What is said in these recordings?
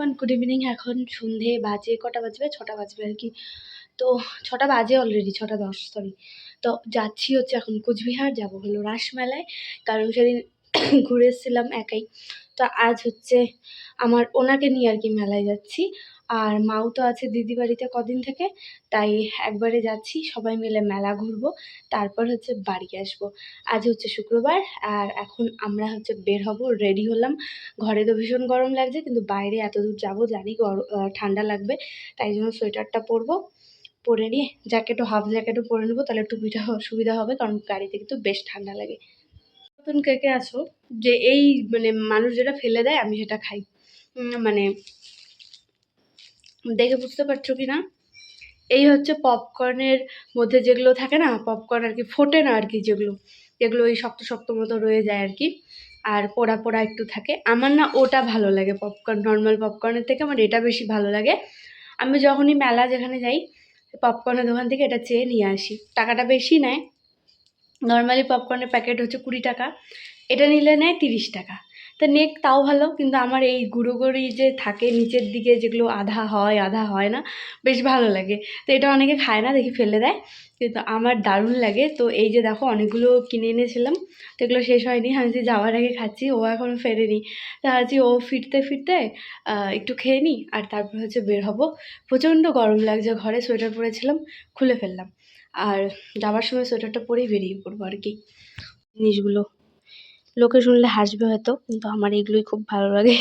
এখন good evening এখন সন্ধে বাজে, কটা বাজবে? ছটা বাজবে আর কি। তো ছটা বাজে অলরেডি ছটা দশ সরি তো যাচ্ছি হচ্ছে এখন কোচবিহার, যাব হলো রাসমেলায়, কারণ সেদিন ঘুরে এসেছিলাম একাই। তো আজ হচ্ছে আমার ওনাকে নিয়ে আর কি মেলায় যাচ্ছি। আর মাও তো আছে দিদি বাড়িতে কদিন থেকে, তাই একবারে যাচ্ছি, সবাই মিলে মেলা ঘুরবো, তারপর হচ্ছে বাড়ি আসব। আজ হচ্ছে শুক্রবার, আর এখন আমরা হচ্ছে বের হব রেডি হলাম। ঘরে তো ভীষণ গরম লাগছে, কিন্তু বাইরে এত দূর যাব, জানি ঠান্ডা লাগবে, তাই জন্য সোয়েটারটা পরবো, পরে নিয়ে জ্যাকেটও হাফ জ্যাকেটও পরে নেব, তাহলে টুপিটা সুবিধা হবে, কারণ গাড়িতে কিন্তু বেশ ঠান্ডা লাগে। নতুন কে কে আছো? যে এই মানে মানুষ যেটা ফেলে দেয়, আমি সেটা খাই। মানে দেখে বুঝতে পারছ কি না এই হচ্ছে পপকর্নের মধ্যে যেগুলো থাকে না পপকর্ন আর কি, ফোটে না আর কি যেগুলো যেগুলো ওই শক্ত শক্ত মতো রয়ে যায় আর কি, আর পোড়া পোড়া একটু থাকে। আমার না ওটা ভালো লাগে পপকর্ন নর্মাল পপকর্নের থেকে আমার এটা বেশি ভালো লাগে। আমি যখনই মেলা যেখানে যাই পপকর্নের দোকান থেকে এটা চেয়ে নিয়ে আসি। টাকাটা বেশি নেয়। নর্মালি পপকর্নের প্যাকেট হচ্ছে কুড়ি টাকা। এটা নিলে নেয় তিরিশ টাকা। তা নেক তাও ভালো, কিন্তু আমার এই গুঁড়ো গুঁড়ি যে থাকে নিচের দিকে যেগুলো আধা হয় আধা হয় না, বেশ ভালো লাগে। তো এটা অনেকে খায় না, দেখি ফেলে দেয়। কিন্তু আমার দারুণ লাগে। তো এই যে দেখো, অনেকগুলো কিনে এনেছিলাম, তো এগুলো শেষ হয়নি। আমি যে যাওয়ার আগে খাচ্ছি, ও এখনও ফেরেনি। তা ভাবছি, ও ফিরতে ফিরতে একটু খেয়ে নিই আর তারপর হচ্ছে বের হব। প্রচণ্ড গরম লাগছে ঘরে, সোয়েটার পরেছিলাম, খুলে ফেললাম। আর যাওয়ার সময় সোয়েটারটা পরেই বেরিয়ে পড়ব আর কি। জিনিসগুলো লোকে শুনলে হাসবে হয়তো কিন্তু আমার এগুলোই খুব ভালো লাগে।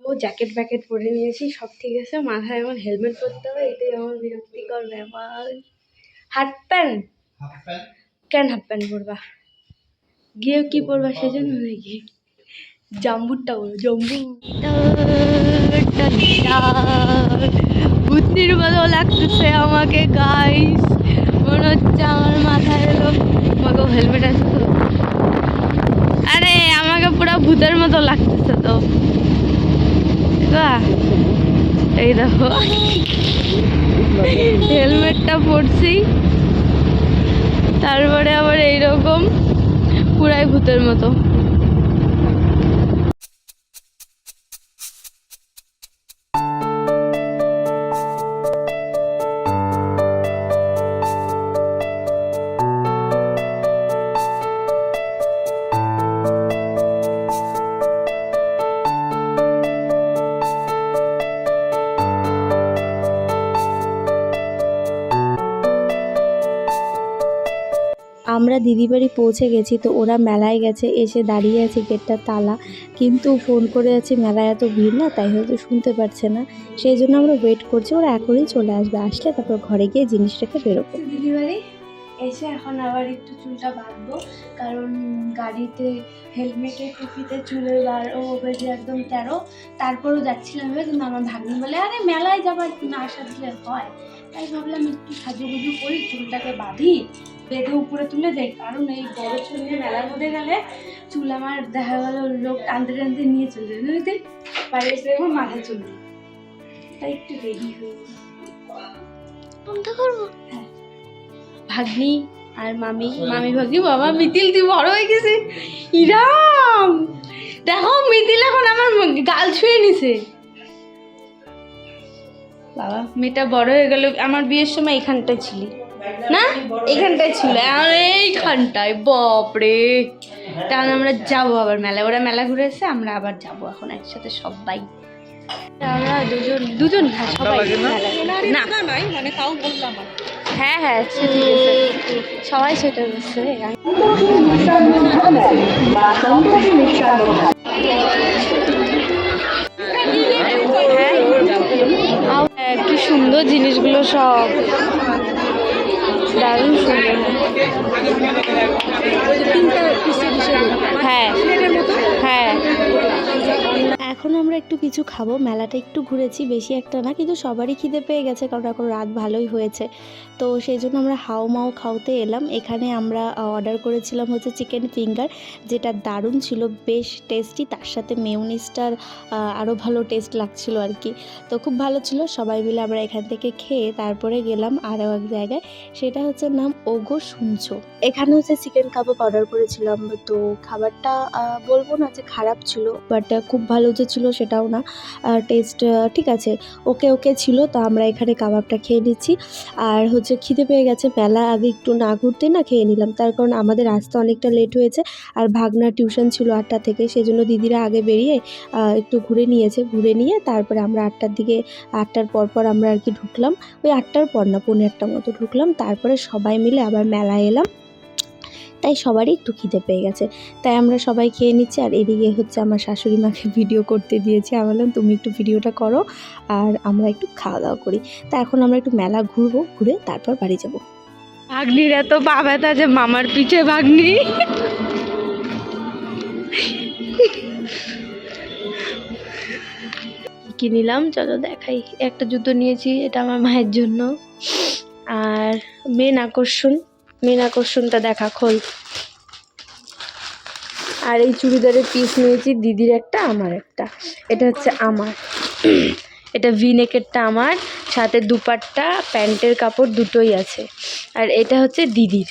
ও জ্যাকেট প্যাকেট পরে নিয়েছি সব ঠিক আছে। মাথায় এখন হেলমেট পরতে হবে এটাই আমার বিরক্তিকর ব্যাপার। হাফ প্যান্ট কেন হাফ প্যান্ট পরবা? গিয়ে কি পরবা সেজন্য নাকি? জাম্বুরটা বলো জম্বু। ভূতনির মতো লাগতেছে আমাকে গাইস মনে হচ্ছে আমার মাথায় এলো। আমাকে হেলমেট আছে তো। আরে, আমাকে পুরো ভূতের মতো লাগতেছে তো। এই দেখো। হেলমেটটা পরছি। তারপরে আবার এইরকম পুরাই ভূতের মতো। আমরা দিদি বাড়ি পৌঁছে গেছি তো ওরা মেলায় গেছে, এসে দাঁড়িয়ে আছে গেটটা তালা। কিন্তু ফোন করে আছে, মেলায় এত ভিড় না, তাই হয়তো শুনতে পারছে না। সেই জন্য আমরা ওয়েট করছি, ওরা এখনই চলে আসবে। আসলে তারপর ঘরে গিয়ে জিনিস রেখে বেরোবো দিদিবাড়ি এসে এখন আবার একটু চুলটা বাঁধবো। কারণ গাড়িতে হেলমেটে, টুপিতে চুলের বার বেজে একদম তেরো। তারপরও যাচ্ছিলাম কিন্তু আমার ভাগ্নি বলে, আরে, মেলায় যাবার না সাজলে হয়। তাই ভাবলাম একটু সাজুগুজু করি, চুলটাকে বাঁধি। বেঁধে উপরে তুলে দেয়। কারণ এই বড় চুল নিয়ে মেলার মধ্যে গেলে চুল আমার দেখা গেল লোক টানতে টানতে নিয়ে চলে যায়। বুঝলি বাইরে এসে দেখব মাথা চুল। তাই একটু রেডি হয়ে করব? হ্যাঁ। ভাগ্নি আর মামি মামি ভাগ্নি বাবা মিতিল তুই বড় হয়ে গেছে ইরাম! দেখো মিতিল এখন আমার গাল ছুঁয়ে নিছে। বাবা মেয়েটা বড় হয়ে গেল। আমার বিয়ের সময় এখানটায় ছিলি। না? এখানটায় ছিল। এইখানটায় বাপরে। তাহলে আমরা যাব আবার মেলা ওরা মেলা ঘুরে এসে আমরা আবার যাব এখন একসাথে সবাই। আমরা দুজন দুজন হ্যাঁ সবাই না? মানে তাও বললাম হ্যাঁ হ্যাঁ ঠিক আছে। সবাই সেটা বলছে হ্যাঁ কি সুন্দর জিনিসগুলো সব। দারুণ সুন্দর। হ্যাঁ। এখন আমরা একটু কিছু খাব। মেলাটা একটু ঘুরেছি, বেশি একটা না, কিন্তু সবারই খিদে পেয়ে গেছে, কারণ এখন রাত ভালোই হয়েছে। তো সেই জন্য আমরা হাও মাও খাওতে এলাম। এখানে আমরা অর্ডার করেছিলাম হচ্ছে চিকেন ফিঙ্গার যেটা দারুণ ছিল, বেশ টেস্টি তার সাথে মেয়নিজটার আরও ভালো টেস্ট লাগছিল আর কি তো খুব ভালো ছিল, সবাই মিলে আমরা এখান থেকে খেয়ে তারপরে গেলাম আরও এক জায়গায়। সেটা হচ্ছে নাম ওগো শুনছো। এখানে হচ্ছে চিকেন কাবাব অর্ডার করেছিলাম, তো খাবারটা বলব না যে খারাপ ছিল বাট খুব ভালো পচেছিল সেটাও না। টেস্ট ঠিক আছে, ওকে ওকে ছিল, তো আমরা এখানে কাবাবটা খেয়ে নিচ্ছি। আর হচ্ছে খিদে পেয়ে গেছে মেলা আগে একটু না ঘুরতে না খেয়ে নিলাম। তার কারণ আমাদের আসতে অনেকটা লেট হয়েছে, আর ভাগনার টিউশন ছিল আটটা থেকে, সেজন্য দিদিরা আগে বেরিয়ে একটু ঘুরে নিয়েছে। ঘুরে নিয়ে তারপরে আমরা আটটার দিকে, আটটার পর পর আমরা আর কি ঢুকলাম। ওই আটটার পর না, পৌনে একটা মতো ঢুকলাম। তারপরে সবাই মিলে আবার মেলায় এলাম। তাই সবারই একটু খিদে পেয়ে গেছে। তাই আমরা সবাই খেয়ে নিচ্ছি। আর এদিকে হচ্ছে আমার শাশুড়ি মাকে ভিডিও করতে দিয়েছি। আমি বললাম তুমি একটু ভিডিওটা করো আর আমরা একটু খাওয়া দাওয়া করি। তা এখন আমরা একটু মেলা ঘুরবো ঘুরে তারপর বাড়ি যাব। ভাগ্নির এত পা ব্যথা যে মামার পিছে ভাগ্নি। কি নিলাম? চলো দেখাই। একটা জুতো নিয়েছি এটা আমার মায়ের জন্য। আর মেন আকর্ষণ মেন আকর্ষণটা দেখা, খোল। আর এই চুড়িদারের পিস নিয়েছি, দিদির একটা, আমার একটা। এটা হচ্ছে আমার। এটা ভি নেকেরটা আমার, সাথে দুপাট্টা, প্যান্টের কাপড় দুটোই আছে। আর এটা হচ্ছে দিদির।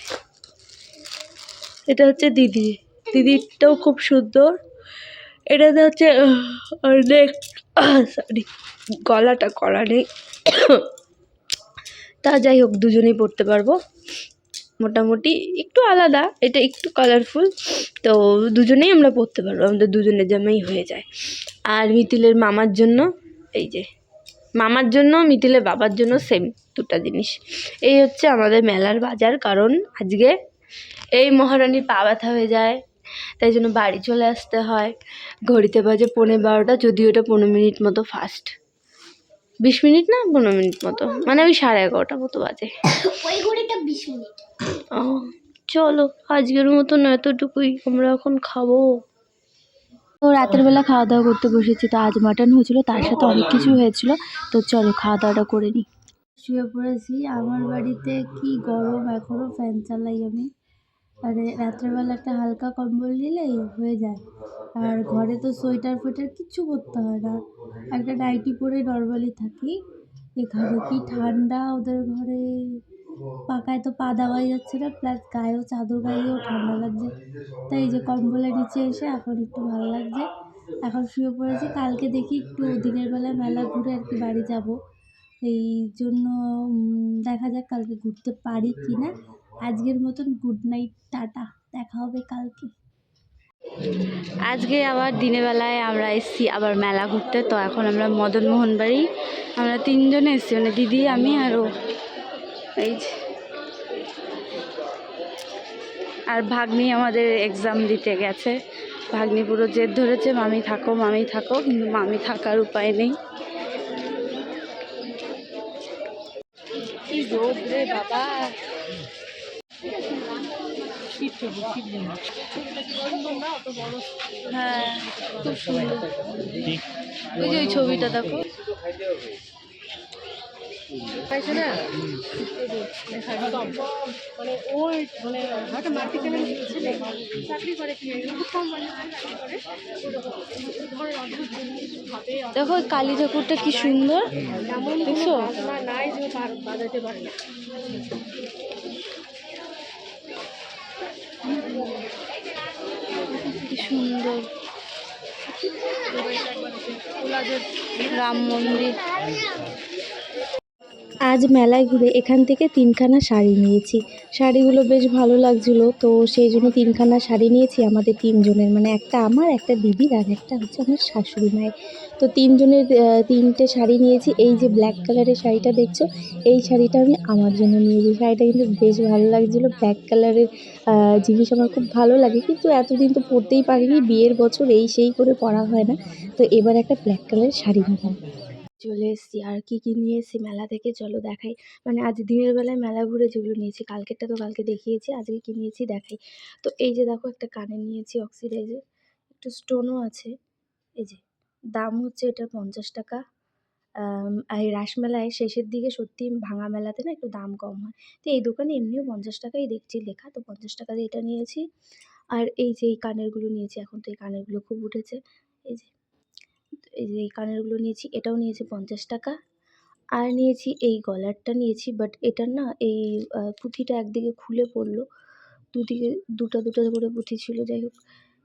এটা হচ্ছে দিদি। দিদিরটাও খুব সুন্দর। এটাতে হচ্ছে অনেক সরি গলাটা করা নেই। তা যাই হোক, দুজনেই পরতে পারব। মোটামুটি একটু আলাদা, এটা একটু কালারফুল তো দুজনেই আমরা পরতে পারব, আমাদের দুজনের জামাই হয়ে যায়। আর মিতিলের মামার জন্য, এই যে, মামার জন্য মিতিলের বাবার জন্য সেম দুটো জিনিস। এই হচ্ছে আমাদের মেলার বাজার, কারণ আজকে এই মহারানীর পা ব্যথা হয়ে যায়, তাই জন্য বাড়ি চলে আসতে হয়। ঘড়িতে বাজে পৌনে বারোটা, যদিও এটা পনেরো মিনিট মতো ফাস্ট বিশ মিনিট না পনেরো মিনিট মতো? মানে ওই সাড়ে এগারোটা মতো বাজে। ওই ঘড়িটা বিশ মিনিট। ও চলো আজকের মতন এতটুকুই। আমরা এখন খাব। তো রাতের বেলা খাওয়া দাওয়া করতে বসেছি তো আজ মাটন হয়েছিল তার সাথে অনেক কিছু হয়েছিল। তো চলো খাওয়া দাওয়াটা করে নিই শুয়ে পড়েছি। আমার বাড়িতে কি গরম এখনও ফ্যান চালাই আমি। আর রাত্রেবেলা একটা হালকা কম্বল নিলেই হয়ে যায়। আর ঘরে তো সোয়েটার ফোয়েটার কিচ্ছু করতে হয় না। একটা নাইটি পরে নর্মালি থাকি। এখানে কি ঠান্ডা ওদের ঘরে। পাকায় তো পা দেওয়াই যাচ্ছে না প্লাস গায়েও চাদর গায়েও ঠান্ডা লাগছে। তাই এই যে কম্বলের নিচে এসে এখন একটু ভালো লাগছে। এখন শুয়ে পড়েছি কালকে দেখি একটু দিনের বেলা মেলা ঘুরে আর কি বাড়ি যাব। এই জন্য দেখা যাক কালকে ঘুরতে পারি কি না আজকের মতন গুড নাইট টাটা, দেখা হবে কালকে। আজকে আবার দিনের বেলায় আমরা এসেছি আবার মেলা ঘুরতে, তো এখন আমরা মদনমোহন বাড়ি। আমরা তিনজনে এসেছি মানে দিদি, আমি আর ও। এই যে। আর ভাগ্নি আমাদের এক্সাম দিতে গেছে। ভাগ্নি পুরো জেদ ধরেছে, মামি থাকো মামি থাকো, কিন্তু মামি থাকার উপায় নেই। বাবা। হ্যাঁ খুব সুন্দর ওই যে ওই ছবিটা দেখো। দেখো কালী ঠাকুরটা কি সুন্দর, দেখছ? কি সুন্দর। রাম মন্দির। আজ মেলায় ঘুরে এখান থেকে তিনখানা শাড়ি নিয়েছি। শাড়িগুলো বেশ ভালো লাগছিল, তো সেই জন্য তিনখানা শাড়ি নিয়েছি আমাদের তিনজনের। মানে একটা আমার, একটা দিদির, আর একটা হচ্ছে আমার শাশুড়ি মায়ের। তো তিনজনের তিনটে শাড়ি নিয়েছি। এই যে ব্ল্যাক কালারের শাড়িটা দেখছ, এই শাড়িটা আমি আমার জন্য নিয়েছি। শাড়িটা কিন্তু বেশ ভালো লাগছিল। ব্ল্যাক কালারের জিনিস আমার খুব ভালো লাগে। কিন্তু এতদিন তো পরতেই পারিনি, বিয়ের বছর এই সেই করে পরা হয় না। তো এবার একটা ব্ল্যাক কালারের শাড়ি নিলাম চলে এসেছি। আর কি কি নিয়ে এসেছি মেলা থেকে চলো দেখাই। মানে আজ দিনের বেলায় মেলা ঘুরে যেগুলো নিয়েছি, কালকেরটা তো কালকে দেখিয়েছি, আজকে কি নিয়েছি দেখাই। তো এই যে দেখো একটা কানে নিয়েছি অক্সিডাইজের, একটু স্টোনও আছে। এই যে, দাম হচ্ছে এটা পঞ্চাশ টাকা। এই রাসমেলায় শেষের দিকে সত্যি ভাঙা মেলাতে না একটু দাম কম হয়। তো এই দোকানে এমনিও পঞ্চাশ টাকাই দেখছি লেখা, তো পঞ্চাশ টাকা দিয়ে এটা নিয়েছি। আর এই যে এই কানেরগুলো নিয়েছি, এখন তো এই কানেরগুলো খুব উঠেছে। এই যে এই যে এই কানেরগুলো নিয়েছি, এটাও নিয়েছি পঞ্চাশ টাকা। আর নিয়েছি এই গলারটা নিয়েছি বাট এটার না এই পুঁথিটা একদিকে খুলে পড়ল, দুদিকে, দুটো দুটো করে পুঁথি ছিল, যাই হোক।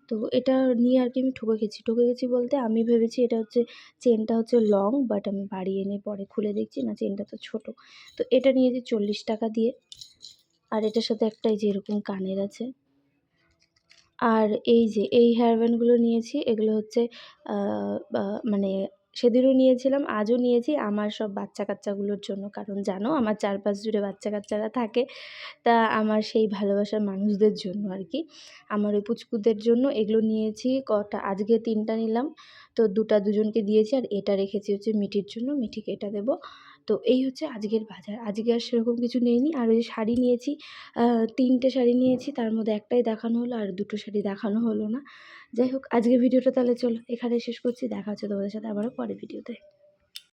তো এটা নিয়ে আর কি আমি ঠকে গেছি। ঠকে গেছি বলতে আমি ভেবেছি এটা হচ্ছে, চেনটা হচ্ছে লং বাট আমি বাড়ি এনে পরে খুলে দেখছি, না চেনটা তো ছোটো। তো এটা নিয়েছি চল্লিশ টাকা দিয়ে। আর এটার সাথে একটা এই যে এরকম কানের আছে। আর এই যে, এই হেয়ার ব্যান্ডগুলো নিয়েছি, এগুলো হচ্ছে মানে সেদিনও নিয়েছিলাম, আজও নিয়েছি, আমার সব বাচ্চা কাচ্চাগুলোর জন্য। কারণ জানো, আমার চারপাশ জুড়ে বাচ্চা কাচ্চারা থাকে, তা আমার সেই ভালোবাসার মানুষদের জন্য আর কি। আমার ওই পুচকুদের জন্য এগুলো নিয়েছি, কটা, আজকে তিনটা নিলাম, তো দুটা দুজনকে দিয়েছি, আর এটা রেখেছি হচ্ছে মিঠির জন্য, মিঠিকে এটা দেবো। তো এই হচ্ছে আজকের বাজার। আজকে আর সেরকম কিছু নেইনি। আর ওই শাড়ি নিয়েছি তিনটে শাড়ি নিয়েছি, তার মধ্যে একটাই দেখানো হলো আর দুটো শাড়ি দেখানো হলো না। যাই হোক আজকে ভিডিওটা তাহলে চলো এখানে শেষ করছি। দেখা হচ্ছে তোমাদের সাথে আবারও পরে ভিডিওতে।